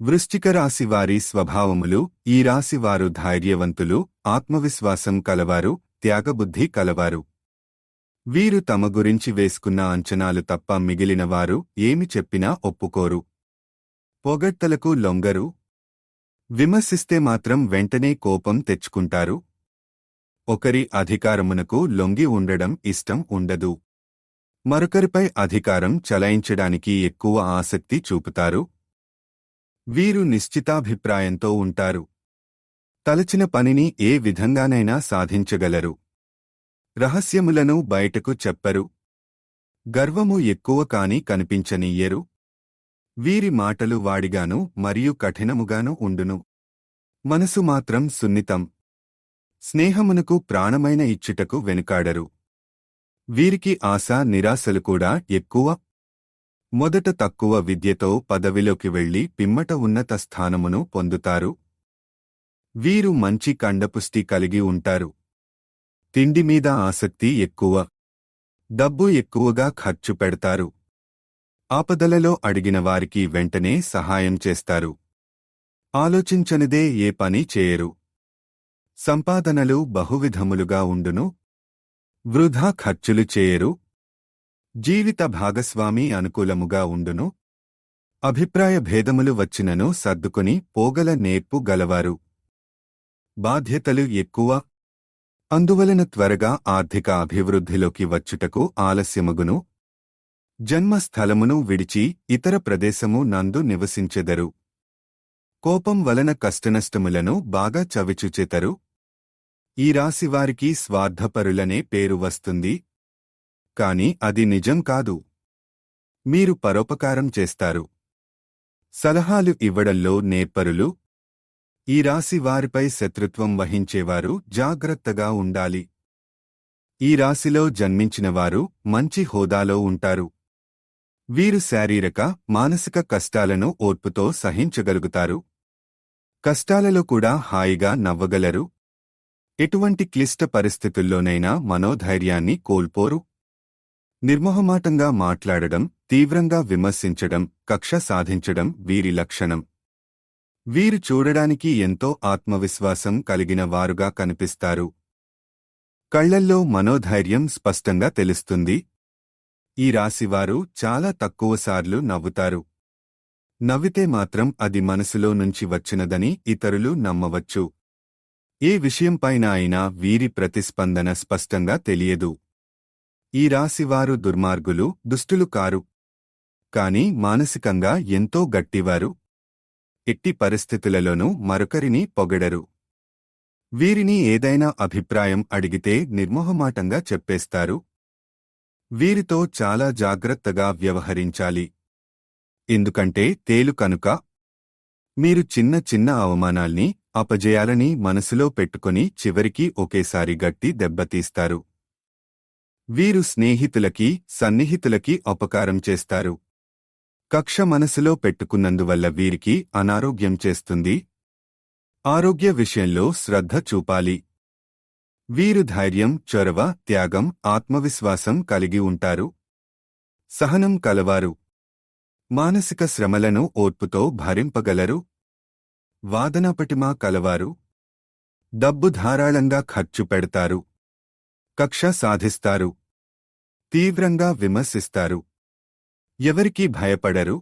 వృశ్చిక రాశి వారి స్వభావములు ఈ రాశి వారు ధైర్యవంతులు ఆత్మవిశ్వాసం కలవారు త్యాగబుద్ధి కలవారు. వీరు తమ గురించి వేసుకున్న అంచనాలు తప్ప మిగిలిన వారు ఏమి చెప్పినా ఒప్పుకోరు. పొగడ్తలకు లొంగరు. విమర్శిస్తే మాత్రం వెంటనే కోపం తెచ్చుకుంటారు. ఒకరి అధికారమునకు లొంగి ఉండడం ఇష్టం ఉండదు. మరొకరిపై అధికారం చలాయించడానికి ఎక్కువ ఆసక్తి చూపుతారు. వీరు నిశ్చితాభిప్రాయంతో ఉంటారు. తలచిన పనిని ఏ విధంగానైనా సాధించగలరు. రహస్యములను బయటకు చెప్పరు. గర్వము ఎక్కువ కాని కనిపించనీయరు. వీరి మాటలు వాడిగాను మరియు కఠినముగాను ఉండును. మనసు మాత్రం సున్నితం. స్నేహమునకు ప్రాణమైన ఇచ్చుటకు వెనుకాడరు. వీరికి ఆశ నిరాశలు కూడా ఎక్కువ మొదట తక్కువ విద్యతో పదవిలోకి వెళ్ళి పిమ్మట ఉన్నత స్థానమును పొందుతారు. వీరు మంచి కండపుష్టి కలిగి ఉంటారు. తిండి మీద ఆసక్తి ఎక్కువ. డబ్బు ఎక్కువగా ఖర్చు పెడతారు. ఆపదలలో అడిగిన వారికి వెంటనే సహాయం చేస్తారు. ఆలోచించనిదే ఏ పని చేయరు. సంపాదనలు బహువిధములుగా ఉండును. వృధా ఖర్చులు చేయరు. జీవిత భాగస్వామి అనుకూలముగా ఉండును. అభిప్రాయ భేదములు వచ్చినను సర్దుకుని పోగల నేర్పు గలవారు. బాధ్యతలు ఎక్కువ. అందువలన త్వరగా ఆర్థిక అభివృద్ధిలోకి వచ్చుటకు ఆలస్యమగును. జన్మస్థలమును విడిచి ఇతర ప్రదేశము నందు నివసించెదరు. కోపం వలన కష్టనష్టములను బాగా చవిచుచెతరు. ఈ రాశివారికి స్వార్థపరులనే పేరు వస్తుంది. కాని అది నిజం కాదు. మీరు పరోపకారం చేస్తారు. సలహాలు ఇవ్వడంలో నేర్పరులు ఈ రాశి వారిపై శత్రుత్వం వహించేవారు జాగ్రత్తగా ఉండాలి. ఈ రాశిలో జన్మించినవారు మంచి హోదాలో ఉంటారు. వీరు శారీరక మానసిక కష్టాలను ఓర్పుతో సహించగలుగుతారు. కష్టాలలో కూడా హాయిగా నవ్వగలరు. ఎటువంటి క్లిష్ట పరిస్థితుల్లోనైనా మనోధైర్యాన్ని కోల్పోరు. నిర్మోహమాటంగా మాట్లాడడం తీవ్రంగా విమర్శించడం కక్ష సాధించడం వీరి లక్షణం. వీరు చూడడానికి ఎంతో ఆత్మవిశ్వాసం కలిగిన వారుగా కనిపిస్తారు. కళ్ళల్లో మనోధైర్యం స్పష్టంగా తెలుస్తుంది. ఈ రాశివారు చాలా తక్కువసార్లు నవ్వుతారు. నవ్వితే మాత్రం అది మనసులో నుంచి వచ్చినదని ఇతరులు నమ్మవచ్చు. ఏ విషయంపైన అయినా వీరి ప్రతిస్పందన స్పష్టంగా తెలియదు. ఈ రాశివారు దుర్మార్గులు దుష్టులు కారు. కాని మానసికంగా ఎంతో గట్టివారు. ఎట్టి పరిస్థితులలోనూ మరొకరిని పొగడరు. వీరిని ఏదైనా అభిప్రాయం అడిగితే నిర్మోహమాటంగా చెప్పేస్తారు. వీరితో చాలా జాగ్రత్తగా వ్యవహరించాలి. ఎందుకంటే తేలు కనుక మీరు చిన్న చిన్న అవమానాల్ని అపజయాలని మనసులో పెట్టుకుని చివరికి ఒకేసారి గట్టి దెబ్బతీస్తారు. వీరు స్నేహితులకి సన్నిహితులకి అపకారం చేస్తారు. కక్ష మనసులో పెట్టుకున్నందువల్ల వీరికి అనారోగ్యం చేస్తుంది. ఆరోగ్య విషయంలో శ్రద్ధ చూపాలి. వీరు ధైర్యం చొరవ త్యాగం ఆత్మవిశ్వాసం కలిగి ఉంటారు. సహనం కలవారు. మానసిక శ్రమలను ఓర్పుతో భరింపగలరు. వాదనపటిమా కలవారు. డబ్బు ధారాళంగా ఖర్చు పెడతారు. కక్ష సాధిస్తారు. తీవ్రంగా విమర్శిస్తారు. ఎవరికీ భయపడరు.